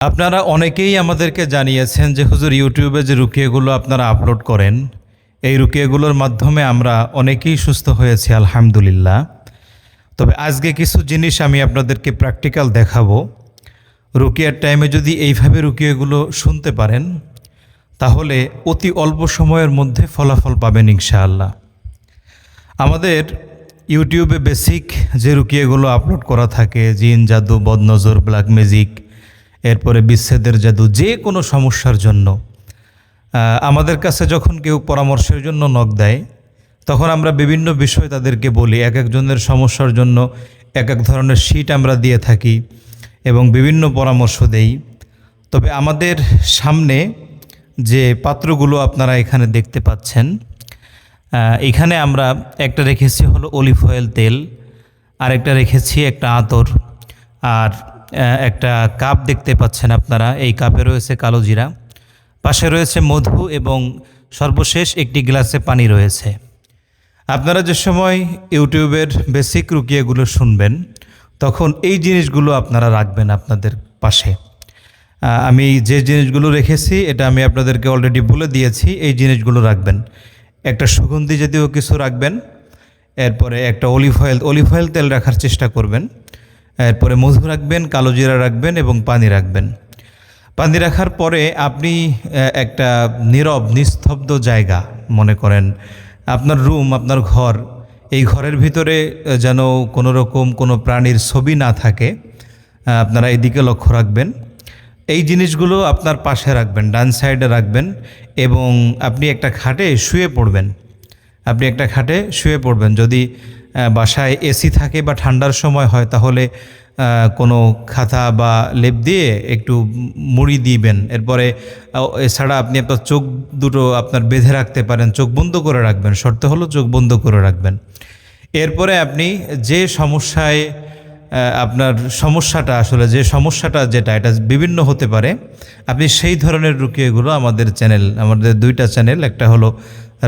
আপনারা অনেকেই আমাদেরকে জানিয়েছেন যে হুজুর ইউটিউবে যে রুকিয়াগুলো আপনারা আপলোড করেন, এই রুকিয়াগুলোর মাধ্যমে আমরা অনেকেই সুস্থ হয়েছি, আলহামদুলিল্লাহ। তবে আজকে কিছু জিনিস আমি আপনাদেরকে প্র্যাকটিক্যাল দেখাবো। রুকিয়ার টাইমে যদি এইভাবে রুকিয়াগুলো শুনতে পারেন, তাহলে অতি অল্প সময়ের মধ্যে ফলাফল পাবেন ইনশাআল্লাহ। আমাদের ইউটিউবে বেসিক যে রুকিয়াগুলো আপলোড করা থাকে, জিন, জাদু, বদনজর, ব্ল্যাক ম্যাজিক এরপরে বিচ্ছেদের জাদু, যে কোনো সমস্যার জন্য। আমাদের কাছে যখন কেউ পরামর্শের জন্য নখ দেয়, তখন আমরা বিভিন্ন বিষয় তাদেরকে বলি। এক একজনের সমস্যার জন্য এক এক ধরনের শীট আমরা দিয়ে থাকি এবং বিভিন্ন পরামর্শ দেই। তবে আমাদের সামনে যে পাত্রগুলো আপনারা এখানে দেখতে পাচ্ছেন এখানে আমরা একটা রেখেছি হলো অলিভ অয়েল তেল আর একটা রেখেছি একটা আতর, আর একটা কাপ দেখতে পাচ্ছেন আপনারা। এই কাপে রয়েছে কালো জিরা। পাশে রয়েছে মধু এবং সর্বশেষ একটি গ্লাসে পানি রয়েছে। আপনারা যে সময় ইউটিউবের বেসিক রুকিয়াগুলো শুনবেন, তখন এই জিনিসগুলো আপনারা রাখবেন আপনাদের পাশে। আমি যে জিনিসগুলো রেখেছি, এটা আমি আপনাদেরকে অলরেডি বলে দিয়েছি, এই জিনিসগুলো রাখবেন। একটা সুগন্ধি জাতীয় কিছু রাখবেন, এরপরে একটা অলিভ অয়েল অলিভ অয়েল তেল রাখার চেষ্টা করবেন। এরপরে মধু রাখবেন, কালো জিরা রাখবেন এবং পানি রাখবেন। পানি রাখার পরে আপনি একটা নীরব, নিস্তব্ধ জায়গা মনে করেন। আপনার রুম, আপনার ঘর, এই ঘরের ভিতরে যেন কোনো রকম কোনো প্রাণীর ছবি না থাকে আপনারা এদিকে লক্ষ্য রাখবেন। এই জিনিসগুলো আপনার পাশে রাখবেন, ডান সাইডে রাখবেন এবং আপনি একটা খাটে শুয়ে পড়বেন। আপনি একটা খাটে শুয়ে পড়বেন। যদি বাসায় এসি থাকে বা ঠান্ডার সময় হয়, তাহলে কোনো খাতা বা লেপ দিয়ে একটু মুড়ি দিবেন। এরপরে এছাড়া আপনি আপনার চোখ দুটো আপনার বেঁধে রাখতে পারেন, চোখ বন্ধ করে রাখবেন। শর্ত হলো চোখ বন্ধ করে রাখবেন। এরপরে আপনি যে সমস্যায় আপনার সমস্যাটা আসলে, যে সমস্যাটা যেটা, এটা বিভিন্ন হতে পারে, আপনি সেই ধরনের রুকিয়াগুলো আমাদের চ্যানেল, আমাদের দুইটা চ্যানেল, একটা হলো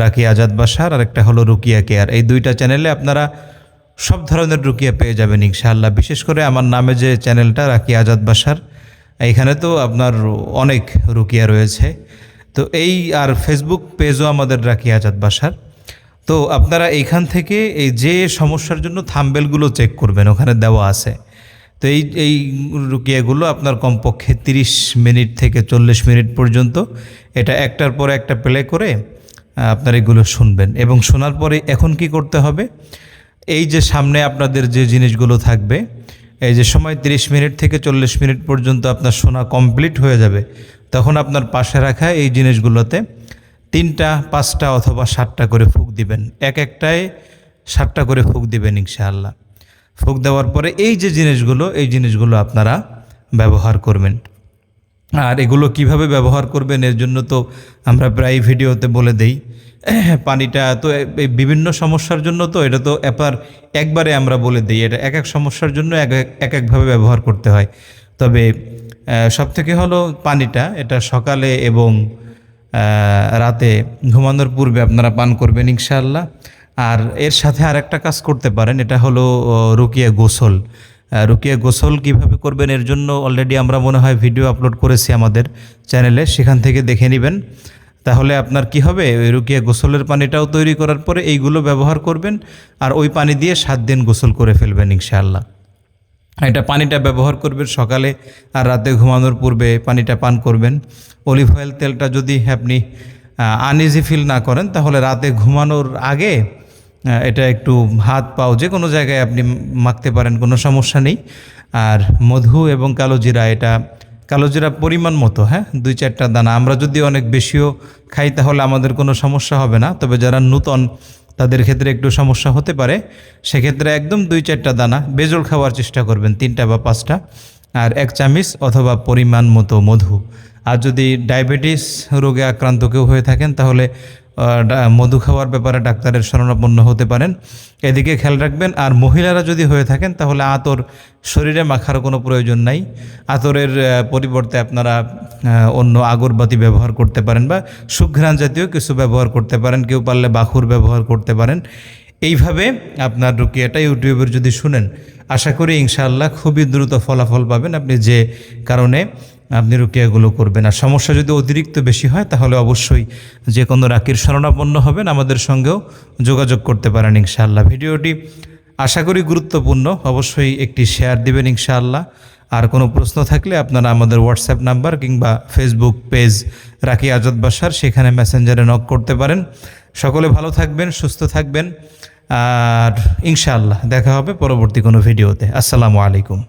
রাকি আজাদ বাসার আর একটা হলো রুকিয়া কেয়ার। এই দুইটা চ্যানেলে আপনারা সব ধরনের রুকিয়া পেয়ে যাবেন ইনশাআল্লাহ। বিশেষ করে আমার নামে যে চ্যানেলটা রাকি আজাদ বাসার এইখানে তো আপনার অনেক রুকিয়া রয়েছে। তো এই আর ফেসবুক পেজও আমাদের রাকি আজাদ বাসার তো আপনারা এইখান থেকে এই যে সমস্যার জন্য থাম্বেলগুলো চেক করবেন, ওখানে দেওয়া আছে। তো এই এই রুকিয়াগুলো আপনার কমপক্ষে 30 মিনিট থেকে চল্লিশ মিনিট পর্যন্ত, এটা একটার পর একটা প্লে করে আপনার এগুলো শুনবেন। এবং শোনার পরে এখন কি করতে হবে? এই যে সামনে আপনাদের যে জিনিসগুলো থাকবে, এই যে সময় 30 মিনিট থেকে চল্লিশ মিনিট পর্যন্ত আপনার শোনা কমপ্লিট হয়ে যাবে, তখন আপনার পাশে রাখা এই জিনিসগুলোতে তিনটা, পাঁচটা অথবা সাতটা করে ফুক দিবেন। এক একটায় সাতটা করে ফুক দিবেন ইনশাআল্লাহ। ফুক দেওয়ার পরে এই যে জিনিসগুলো, এই জিনিসগুলো আপনারা ব্যবহার করবেন। আর এগুলো কীভাবে ব্যবহার করবেন এর জন্য তো আমরা প্রায় ভিডিওতে বলে দেই। পানিটা তো বিভিন্ন সমস্যার জন্য তো এটা তো এবার একবারে আমরা বলে দিই। এটা এক এক সমস্যার জন্য এক এক- এক একভাবে ব্যবহার করতে হয়। তবে সব থেকে হলো পানিটা, এটা সকালে এবং রাতে ঘুমানোর পূর্বে আপনারা পান করবেন ইনশাআল্লাহ। আর এর সাথে আর একটা কাজ করতে পারেন, এটা হলো রুকিয়া গোসল। রুকিয়া গোসল কীভাবে করবেন এর জন্য অলরেডি আমরা মনে হয় ভিডিও আপলোড করেছি আমাদের চ্যানেলে সেখান থেকে দেখে নেবেন। তাহলে আপনার কি হবে? ওই রুকিয়া গোসলের পানিটাও তৈরি করার পরে এইগুলো ব্যবহার করবেন আর ওই পানি দিয়ে সাত দিন গোসল করে ফেলবেন ইনশাআল্লাহ। এটা পানিটা ব্যবহার করবেন সকালে আর রাতে ঘুমানোর পূর্বে পানিটা পান করবেন। অলিভ অয়েল তেলটা যদি আপনি আনইজি ফিল না করেন, তাহলে রাতে ঘুমানোর আগে এটা একটু হাত পাও, যে কোনো জায়গায় আপনি মাখতে পারেন, কোনো সমস্যা নেই। আর মধু এবং কালো জিরা, এটা কালো জিরা পরিমাণ মতো হ্যাঁ? দুই চারটা দানা। আমরা যদি অনেক বেশিও খাই, তাহলে আমাদের কোনো সমস্যা হবে না। তবে যারা নূতন, তাদের ক্ষেত্রে একটু সমস্যা হতে পারে। সেক্ষেত্রে একদম দুই চারটা দানা বেজল খাওয়ার চেষ্টা করবেন, তিনটা বা পাঁচটা। আর এক চামিচ অথবা পরিমাণ মতো মধু। আর যদি ডায়াবেটিস রোগে আক্রান্ত কেউ হয়ে থাকেন, তাহলে মধু খাওয়ার ব্যাপারে ডাক্তারের শরণাপন্ন হতে পারেন। এদিকে খেয়াল রাখবেন, আর মহিলারা যদি হয়ে থাকেন, তাহলে আতর শরীরে মাখার কোনো প্রয়োজন নাই। আতরের পরিবর্তে আপনারা অন্য আগরবাতি ব্যবহার করতে পারেন বা সুঘ্রাণ জাতীয় কিছু ব্যবহার করতে পারেন। কেউ পারলে বাখুর ব্যবহার করতে পারেন। এইভাবে আপনার রুকিয়াটা ইউটিউবের যদি শুনেন, আশা করি ইনশাআল্লাহ খুবই দ্রুত ফলাফল পাবেন। আপনি যে কারণে আপনি রুকিয়াগুলো করবেন। আর সমস্যা যদি অতিরিক্ত বেশি হয়, তাহলে অবশ্যই যে কোনো রাকির শরণাপন্ন হবেন, আমাদের সঙ্গেও যোগাযোগ করতে পারেন ইনশাআল্লাহ। ভিডিওটি আশা করি গুরুত্বপূর্ণ। অবশ্যই একটি শেয়ার দিবেন ইনশাআল্লাহ। আর কোনো প্রশ্ন থাকলে আপনারা আমাদের হোয়াটসঅ্যাপ নাম্বার কিংবা ফেসবুক পেজ রাকি আজাদ বাসার, সেখানে মেসেঞ্জারে নক করতে পারেন। সকলে ভালো থাকবেন, সুস্থ থাকবেন। আর ইনশাআল্লাহ দেখা হবে পরবর্তী কোনো ভিডিওতে। আসসালামু আলাইকুম।